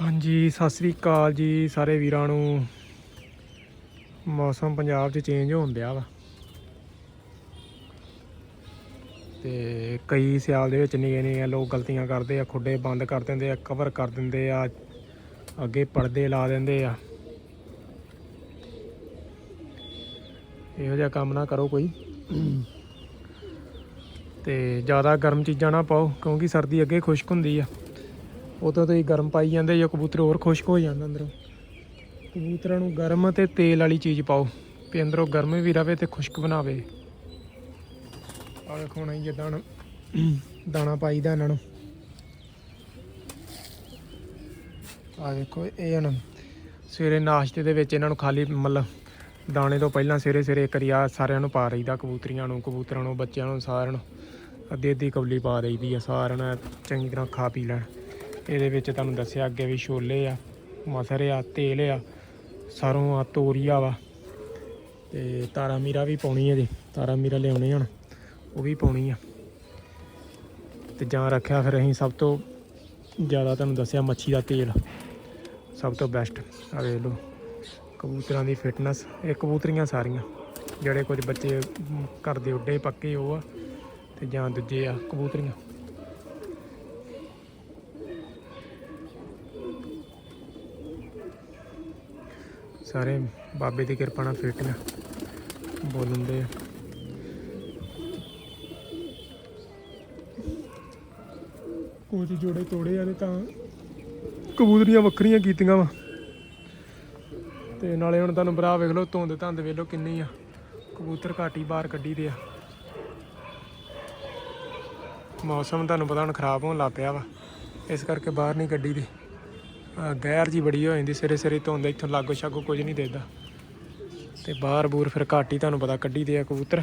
ਹਾਂਜੀ, ਸਤਿ ਸ੍ਰੀ ਅਕਾਲ ਜੀ ਸਾਰੇ ਵੀਰਾਂ ਨੂੰ। ਮੌਸਮ ਪੰਜਾਬ 'ਚ ਚੇਂਜ ਹੋਣ ਡਿਆ ਵਾ। ਤੇ ਕਈ ਸਿਆਲ ਦੇ ਵਿੱਚ ਨਿਗੇ ਨਿਗੇ ਲੋਕ ਗਲਤੀਆਂ ਕਰਦੇ ਆ, ਖੁੱਡੇ ਬੰਦ ਕਰ ਦਿੰਦੇ ਆ ਕਵਰ ਕਰ ਦਿੰਦੇ ਆ, ਅੱਗੇ ਪਰਦੇ ਲਾ ਦਿੰਦੇ ਆ। ਇਹੋ ਜਿਹਾ ਕੰਮ ਨਾ ਕਰੋ ਕੋਈ। ਤੇ ਜ਼ਿਆਦਾ ਗਰਮ ਚੀਜ਼ਾਂ ਨਾ ਪਾਓ, ਕਿਉਂਕਿ ਸਰਦੀ ਅੱਗੇ ਖੁਸ਼ਕ ਹੁੰਦੀ ਆ। ਉਦੋਂ ਤੋਂ ਹੀ ਗਰਮ ਪਾਈ ਜਾਂਦੇ, ਜੋ ਕਬੂਤਰ ਹੋਰ ਖੁਸ਼ਕ ਹੋ ਜਾਂਦਾ ਅੰਦਰੋਂ। ਕਬੂਤਰਾਂ ਨੂੰ ਗਰਮ ਤੇ ਤੇਲ ਵਾਲੀ ਚੀਜ਼ ਪਾਓ, ਵੀ ਅੰਦਰੋਂ ਗਰਮ ਵੀ ਰਵੇ ਤੇ ਖੁਸ਼ਕ ਬਣਾਵੇ। ਆਹ ਵੇਖੋ ਹੁਣ ਜਿੱਦਾਂ ਹੁਣ ਦਾਣਾ ਪਾਈਦਾ ਇਹਨਾਂ ਨੂੰ। ਆਹ ਵੇਖੋ ਇਹ ਹੁਣ ਸਵੇਰੇ ਨਾਸ਼ਤੇ ਦੇ ਵਿੱਚ ਇਹਨਾਂ ਨੂੰ ਖਾਲੀ ਮਤਲਬ ਦਾਣੇ ਤੋਂ ਪਹਿਲਾਂ ਸਵੇਰੇ ਸਵੇਰੇ ਇੱਕ ਵਾਰੀ ਸਾਰਿਆਂ ਨੂੰ ਪਾ ਰਹੀਦਾ ਕਬੂਤਰੀਆਂ ਨੂੰ, ਕਬੂਤਰਾਂ ਨੂੰ, ਬੱਚਿਆਂ ਨੂੰ, ਸਾਰਿਆਂ ਨੂੰ। ਅੱਧੀ ਅੱਧੀ ਕੌਲੀ ਪਾ ਦਈਦੀ ਆ, ਸਾਰਿਆਂ ਨੂੰ ਚੰਗੀ ਤਰ੍ਹਾਂ ਖਾ ਪੀ ਲੈਣ। ਇਹਦੇ ਵਿੱਚ ਤੁਹਾਨੂੰ ਦੱਸਿਆ ਅੱਗੇ ਵੀ ਛੋਲੇ ਆ ਮਸਰ ਆ ਤੇਲ ਆ ਸਰੋਂ ਆ ਤੋਰੀਆ ਵਾ। ਤੇ ਤਾਰਾ ਮੀਰਾ ਵੀ ਪਾਉਣੀ ਹੈ ਜੀ। ਤਾਰਾ ਮੀਰਾ ਲਿਆਉਣੇ ਹੁਣ ਉਹ ਵੀ ਪਾਉਣੀ ਆ। ਤੇ ਜਾਂ ਰੱਖਿਆ ਫਿਰ ਅਸੀਂ ਸਭ ਤੋਂ ਜ਼ਿਆਦਾ ਤੁਹਾਨੂੰ ਦੱਸਿਆ ਮੱਛੀ ਦਾ ਤੇਲ ਸਭ ਤੋਂ ਬੈਸਟ ਆ ਵੇਖ ਲਓ ਕਬੂਤਰਾਂ ਦੀ ਫਿਟਨੈਸ ਇਹ ਕਬੂਤਰੀਆਂ ਸਾਰੀਆਂ ਜਿਹੜੇ ਕੁਝ ਬੱਚੇ ਅਮ, ਘਰ ਦੇ ਉੱਡੇ ਪੱਕੇ ਉਹ ਆ ਤੇ ਜਾਂ ਦੂਜੇ ਆ ਕਬੂਤਰੀਆਂ। ਸਾਰੇ ਬਾਬੇ ਦੀ ਕਿਰਪਾ ਨਾਲ ਫਿੱਟ ਨੇ। ਬੋਲਣ ਦੇ ਕੁਝ ਜੋੜੇ ਤੋੜੇ ਆ ਨੇ ਤਾਂ ਕਬੂਤਰੀਆਂ ਵੱਖਰੀਆਂ ਕੀਤੀਆਂ ਵਾ। ਤੇ ਨਾਲੇ ਹੁਣ ਤੁਹਾਨੂੰ ਭਰਾ ਵੇਖ ਲਓ, ਧੁੰਦ ਧੰਦ ਵੇਖ ਲਓ ਕਿੰਨੀ ਆ। ਕਬੂਤਰ ਘਾਟੀ ਬਾਹਰ ਕੱਢੀ ਦੇ ਆ। ਮੌਸਮ ਤੁਹਾਨੂੰ ਪਤਾ ਹੁਣ ਖਰਾਬ ਹੋਣ ਲੱਗ ਪਿਆ ਵਾ। ਇਸ ਕਰਕੇ ਬਾਹਰ ਨਹੀਂ ਕੱਢੀ ਦੇ। ਗੈਰ ਜੀ ਬੜੀ ਹੋ ਜਾਂਦੀ, ਸਿਰੇ ਸਿਰੇ ਧੁੰਦ ਇੱਥੋਂ ਲਾਗੋ ਛਾਗੋ ਕੁਝ ਨਹੀਂ ਦੇਦਾ ਤੇ ਬਾਹਰ ਬੂਰ ਫਿਰ ਘੱਟ ਹੀ ਤੁਹਾਨੂੰ ਪਤਾ ਕੱਢੀ ਦੇ ਆ ਕਬੂਤਰ।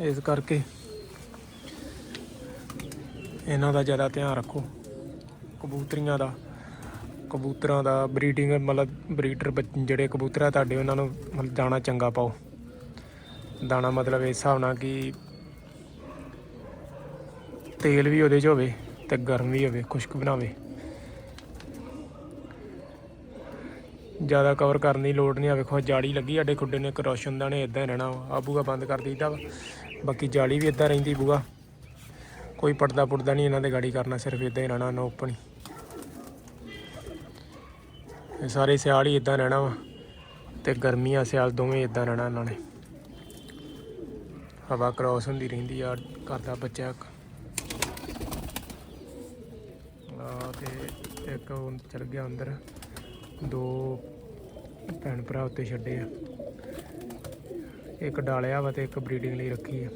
ਇਸ ਕਰਕੇ ਇਹਨਾਂ ਦਾ ਜ਼ਿਆਦਾ ਧਿਆਨ ਰੱਖੋ। ਕਬੂਤਰੀਆਂ ਦਾ, ਕਬੂਤਰਾਂ ਦਾ ਬਰੀਡਿੰਗ ਮਤਲਬ ਬਰੀਡਰ ਜਿਹੜੇ ਕਬੂਤਰ ਆ ਤੁਹਾਡੇ, ਉਹਨਾਂ ਨੂੰ ਮਤਲਬ ਦਾਣਾ ਚੰਗਾ ਪਾਓ। ਦਾਣਾ ਮਤਲਬ ਇਸ ਹਿਸਾਬ ਨਾਲ ਕਿ ਤੇਲ ਵੀ ਉਹਦੇ 'ਚ ਹੋਵੇ ਤੇ ਗਰਮ ਵੀ ਹੋਵੇ, ਖੁਸ਼ਕ ਬਣਾਵੇ। ਜ਼ਿਆਦਾ ਕਵਰ ਕਰਨ ਦੀ ਲੋੜ ਨਹੀਂ ਆ, ਵੇਖੋ ਜਾਲੀ ਲੱਗੀ ਸਾਡੇ ਖੁੱਡੇ ਨੇ, ਇੱਕ ਰੋਸ਼ਨ ਦਾਣੇ ਨੇ ਇਦਾਂ ਹੀ ਰਹਿਣਾ ਵਾ। ਆ ਬੂਆ ਬੰਦ ਕਰ ਦਈਦਾ ਵਾ। ਬਾਕੀ ਜਾਲੀ ਵੀ ਇਦਾਂ ਰਹਿੰਦੀ ਬੂਆ ਕੋਈ ਪਰਦਾ ਪੁਰਦਾ ਨਹੀਂ ਇਹਨਾਂ ਦੇ ਗਾੜੀ ਕਰਨਾ, ਸਿਰਫ ਇਦਾਂ ਹੀ ਰਹਿਣਾ ਨੋ ਓਪਨ ਇਹ ਸਾਰੇ ਸਿਆਲ ਹੀ ਇਦਾਂ ਰਹਿਣਾ ਵਾ ਤੇ ਗਰਮੀਆਂ ਸਿਆਲ ਦੋਵੇਂ ਇਦਾਂ ਰਹਿਣਾ ਇਹਨਾਂ ਨੇ। ਹਵਾ ਕ੍ਰਾਸ ਹੁੰਦੀ ਰਹਿੰਦੀ ਆ, ਘਰ ਦਾ ਬੱਚਾ ਇੱਕ। ਆ ਤੇ ਇੱਕ ਚਲ ਗਿਆ ਅੰਦਰ। ਦੋ ਭੈਣ ਭਰਾ ਉੱਤੇ ਛੱਡੇ ਆ। ਇੱਕ ਡਾਲਿਆ ਵਾ ਤੇ ਇੱਕ ਬਰੀਡਿੰਗ ਲਈ ਰੱਖੀ ਆ।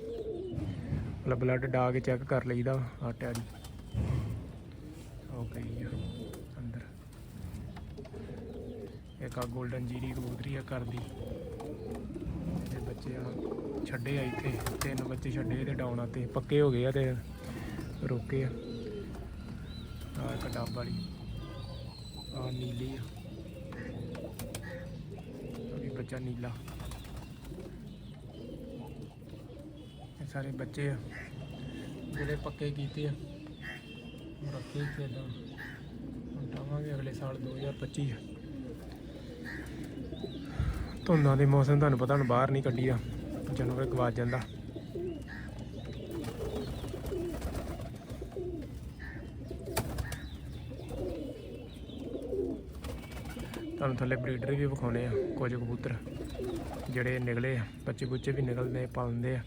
ਮਤਲਬ ਬਲੱਡ ਡਾ ਕੇ ਚੈੱਕ ਕਰ ਲਈਦਾ ਆ ਟੈਡੀ ਹੋ ਗਈ ਆ ਅੰਦਰ। ਇੱਕ ਆ 골ਡਨ ਜੀਰੀ ਕਬੂਤਰੀ ਆ ਘਰ ਦੀ। ਬੱਚੇ ਆ ਛੱਡੇ ਆ ਇੱਥੇ, ਤਿੰਨ ਬੱਚੇ ਛੱਡੇ ਤੇ ਡਾਉਣਾ ਤੇ ਪੱਕੇ ਹੋ ਗਏ ਆ ਤੇ ਰੋਕੇ ਆ। ਆ ਇੱਕ ਵਾਲੀ ਆ ਨੀਲੀ ਆ। ਵੀ ਬੱਚਾ ਨੀਲਾ। ਇਹ ਸਾਰੇ ਬੱਚੇ ਆ, ਜਿਹੜੇ ਪੱਕੇ ਕੀਤੇ ਆ। ਰੱਖੇ ਇੱਥੇ ਏਦਾਂ ਹੁਣ ਟਾਵਾਂਗੇ ਅਗਲੇ ਸਾਲ 2025 ਧੁੰਦਾਂ ਦੇ ਮੌਸਮ ਤੁਹਾਨੂੰ ਪਤਾ ਹੁਣ ਬਾਹਰ ਨਹੀਂ ਕੱਢੀ ਆ ਜਾਨਵਰ ਗਵਾਚ ਜਾਂਦਾ। ਤੁਹਾਨੂੰ ਥੱਲੇ ਬਰੀਡਰ ਵੀ ਵਿਖਾਉਣੇ ਆ, ਕੁਝ ਕਬੂਤਰ ਜਿਹੜੇ ਨਿਕਲੇ ਆ, ਬੱਚੇ ਬੁੱਚੇ ਵੀ ਨਿਕਲਦੇ ਪਾਉਂਦੇ ਆ।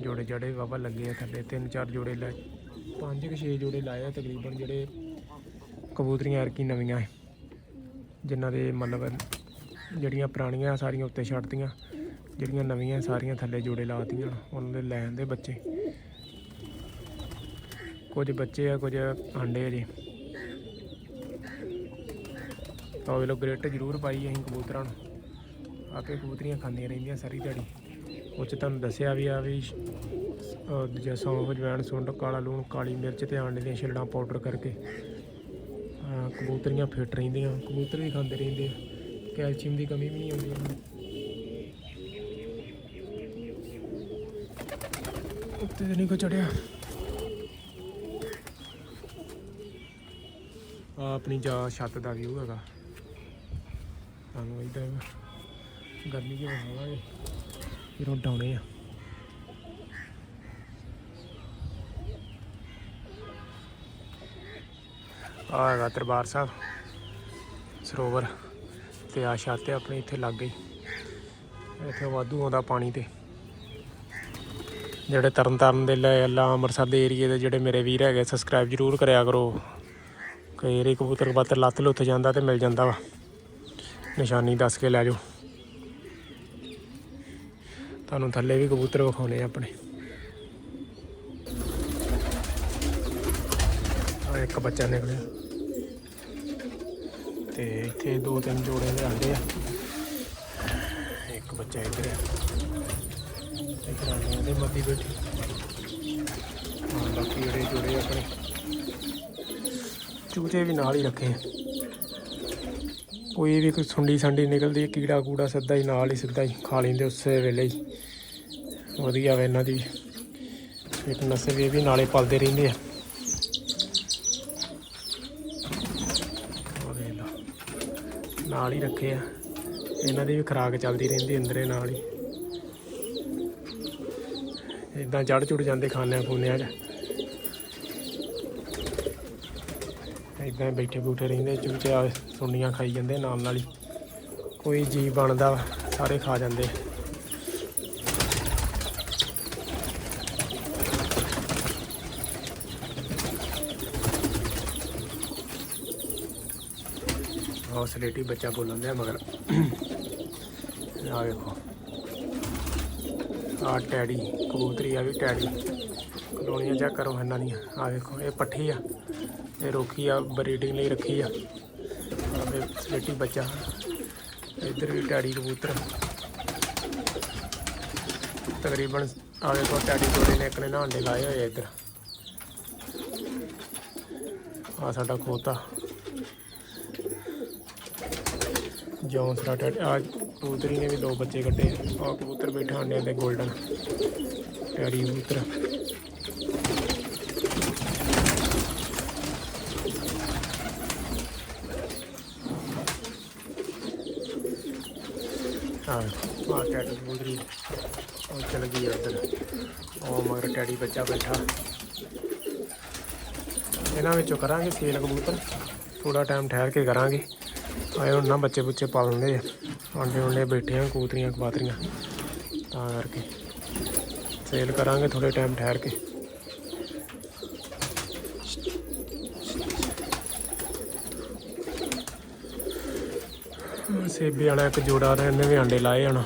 ਜੋੜੇ ਜੜੇ ਵਾਵਾ ਲੱਗੇ ਆ ਥੱਲੇ, ਤਿੰਨ ਚਾਰ ਜੋੜੇ ਲੈ, ਪੰਜ ਕਿ ਛੇ ਜੋੜੇ ਲਾਏ ਆ ਤਕਰੀਬਨ ਜਿਹੜੇ ਕਬੂਤਰੀਆਂ ਅਰਕੀ ਨਵੀਆਂ ਹੈ ਜਿਨ੍ਹਾਂ ਦੇ ਮਤਲਬ ਜਿਹੜੀਆਂ ਪੁਰਾਣੀਆਂ ਸਾਰੀਆਂ ਉੱਤੇ ਛੱਡਤੀਆਂ, ਜਿਹੜੀਆਂ ਨਵੀਆਂ ਸਾਰੀਆਂ ਥੱਲੇ ਜੋੜੇ ਲਾਤੀਆਂ ਉਹਨਾਂ ਦੇ ਲੈ ਦੇ ਬੱਚੇ। ਕੁਝ ਬੱਚੇ ਆ, ਕੁਝ ਆਂਡੇ ਆ ਜੀ। ਤਾਂ ਉਹ ਲੋਕ ਗ੍ਰਿਟ ਜ਼ਰੂਰ ਪਾਈ ਅਸੀਂ ਕਬੂਤਰਾਂ ਨੂੰ। ਆਪੇ ਕਬੂਤਰੀਆਂ ਖਾਂਦੀਆਂ ਰਹਿੰਦੀਆਂ ਸਾਰੀ ਦਿਹਾੜੀ। ਉਹ 'ਚ ਤੁਹਾਨੂੰ ਦੱਸਿਆ ਵੀ ਆ ਵੀ ਦੂਜਾ ਸੌਂਫ, ਜਵੈਣ, ਸੁੰਡ, ਕਾਲਾ ਲੂਣ, ਕਾਲੀ ਮਿਰਚ ਤੇ ਆਂਡੇ ਦੀਆਂ ਛਿਲੜਾਂ ਪਾਊਡਰ ਕਰਕੇ ਕਬੂਤਰੀਆਂ ਫਿੱਟ ਰਹਿੰਦੀਆਂ, ਕਬੂਤਰ ਵੀ ਖਾਂਦੇ ਰਹਿੰਦੇ ਆ। ਕੈਲਸ਼ੀਅਮ ਦੀ ਕਮੀ ਵੀ ਨਹੀਂ ਆਉਂਦੀ ਉੱਤੇ ਨਹੀਂ ਕੋ ਚੜਿਆ। ਆ ਆਪਣੀ ਜਾ ਛੱਤ ਦਾ ਵਿਊ ਹੈਗਾ। ਸਾਨੂੰ ਇਦਾਂ ਗਰਮੀ ਜਿਹਾ ਹੋਵਾਂਗੇ ਫਿਰ ਡਾਉਣੇ ਆ। ਆ ਹੈਗਾ ਦਰਬਾਰ ਸਾਹਿਬ, ਸਰੋਵਰ। ਤੇ ਆ ਛੱਤ ਆਪਣੀ ਇੱਥੇ ਲੱਗ ਗਈ। ਇੱਥੇ ਵਾਧੂ ਆਉਂਦਾ ਪਾਣੀ ਤੇ। ਜਿਹੜੇ ਤਰਨ ਤਾਰਨ ਦੇ ਲੈ ਅੱਲਾ ਅੰਮ੍ਰਿਤਸਰ ਦੇ ਏਰੀਏ ਦੇ ਜਿਹੜੇ ਮੇਰੇ ਵੀਰ ਹੈਗੇ ਸਬਸਕ੍ਰਾਈਬ ਜ਼ਰੂਰ ਕਰਿਆ ਕਰੋ। ਕਈ ਵਾਰੀ ਕਬੂਤਰ ਬਾਤਰ ਲੱਤ ਲੁੱਥ ਜਾਂਦਾ ਤੇ ਮਿਲ ਜਾਂਦਾ ਵਾ। ਨਿਸ਼ਾਨੀ ਦੱਸ ਕੇ ਲੈ ਜਾਓ। ਤੁਹਾਨੂੰ ਥੱਲੇ ਵੀ ਕਬੂਤਰ ਵਿਖਾਉਣੇ ਆ ਆਪਣੇ। ਇੱਕ ਬੱਚਾ ਨਿਕਲਿਆ। ਤੇ ਇੱਥੇ ਦੋ ਤਿੰਨ ਜੋੜੇ ਦੇ ਆਂਦੇ ਆ। ਇੱਕ ਬੱਚਾ ਇੱਧਰ ਆ। ਇੱਧਰ ਆਂਦੇ ਦੇ ਮੱਦੀ ਬੈਠੀ। ਹਾਂ, ਬਾਕੀ ਜਿਹੜੇ ਜੋੜੇ ਆਪਣੇ। ਚੂਚੇ ਵੀ ਨਾਲ ਹੀ ਰੱਖੇ ਆ। ਕੋਈ ਵੀ ਕੋਈ ਸੁੰਡੀ ਸੰਡੀ ਨਿਕਲਦੀ ਹੈ ਕੀੜਾ ਕੂੜਾ ਸਿੱਧਾ ਹੀ ਨਾਲ ਹੀ ਸਿੱਧਾ ਹੀ ਖਾ ਲੈਂਦੇ ਉਸੇ ਵੇਲੇ ਹੀ। ਵਧੀਆ ਵਾ ਇਹਨਾਂ ਦੀ। ਇੱਕ ਨਸ਼ੇ ਵੀ ਇਹ ਵੀ ਨਾਲੇ ਪਲਦੇ ਰਹਿੰਦੇ ਆ ਉਹ ਵੇਖ ਲਓ। ਨਾਲ ਹੀ ਰੱਖੇ ਆ। ਇਹਨਾਂ ਦੀ ਵੀ ਖੁਰਾਕ ਚੱਲਦੀ ਰਹਿੰਦੀ ਅੰਦਰੇ ਨਾਲ ਹੀ। ਇਦਾਂ ਚੜ ਚੁੜ ਜਾਂਦੇ ਖਾਣਿਆਂ ਖੂਨਿਆਂ 'ਚ। ਇਦਾਂ ਬੈਠੇ ਬੂਠੇ ਰਹਿੰਦੇ ਚੂਚੇ ਆ ਸੁੰਡੀਆਂ ਖਾਈ ਜਾਂਦੇ ਨਾਲ ਨਾਲ ਹੀ। ਕੋਈ ਜੀ ਬਣਦਾ, ਸਾਰੇ ਖਾ ਜਾਂਦੇ। ਆਹ ਸਲੇਟੀ ਬੱਚਾ ਬੋਲਣ ਦਿਆ ਮਗਰ। ਆ ਵੇਖੋ। ਆ ਟੈਡੀ, ਕਬੂਤਰੀ ਆ ਵੀ ਟੈਡੀ। ਕਲੋਨੀਆਂ ਚੈੱਕ ਕਰੋ ਇਹਨਾਂ ਦੀਆਂ ਆ। ਵੇਖੋ, ਇਹ ਪੱਠੀ ਆ। ਇਹ ਰੋਕੀ ਆ, ਬਰੀਡਿੰਗ ਲਈ ਰੱਖੀ ਆ। ਆ ਸਲੇਟੀ ਬੱਚਾ। ਇੱਧਰ ਵੀ ਟੈਡੀ ਕਬੂਤਰ। ਤਕਰੀਬਨ ਆ ਵੇਖੋ, ਟੈਡੀ ਜੋੜੇ ਨੇ ਇੱਕ ਨੇ ਨਹਾਉਣ ਦੇ ਲਾਏ ਹੋਏ ਇੱਧਰ। ਆ ਸਾਡਾ ਖੋਤਾ। ਜੌਂਸਰਾ ਟੈਡ ਆ ਕਬੂਤਰੀ ਨੇ ਵੀ ਦੋ ਬੱਚੇ ਕੱਢੇ। ਆ ਕਬੂਤਰ ਬੈਠਾ ਆਂਡਿਆਂ ਦੇ 골ਡਨ ਟੈਡੀ ਕਬੂਤਰ। ਆ ਆ ਟੈਡੀ ਕਬੂਤਰੀ। ਉਹ ਚਲ ਗਈ ਆ ਉੱਧਰ। ਉਹ ਮਗਰ ਟੈਡੀ ਬੱਚਾ ਬੈਠਾ। ਇਹਨਾਂ ਵਿੱਚੋਂ ਕਰਾਂਗੇ ਸੇਲ ਕਬੂਤਰ। ਥੋੜਾ ਟਾਈਮ ਠਹਿਰ ਕੇ ਕਰਾਂਗੇ। ਆਏ ਹੁਣ ਨਾ ਬੱਚੇ ਬੁੱਚੇ ਪਾਲਣਦੇ ਆ। ਆਂਡੇ ਉਂਡੇ ਬੈਠੇ ਆ ਕਬੂਤਰੀਆਂ ਕਬਾਤਰੀਆਂ ਤਾਂ ਕਰਕੇ। ਸੇਲ ਕਰਾਂਗੇ ਥੋੜੇ ਟਾਈਮ ਠਹਿਰ ਕੇ। ਸੇਬੇ ਵਾਲਾ ਇੱਕ ਜੋੜਾ ਉਹਨੇ ਵੀ ਆਂਡੇ ਲਾਏ ਹੁਣ।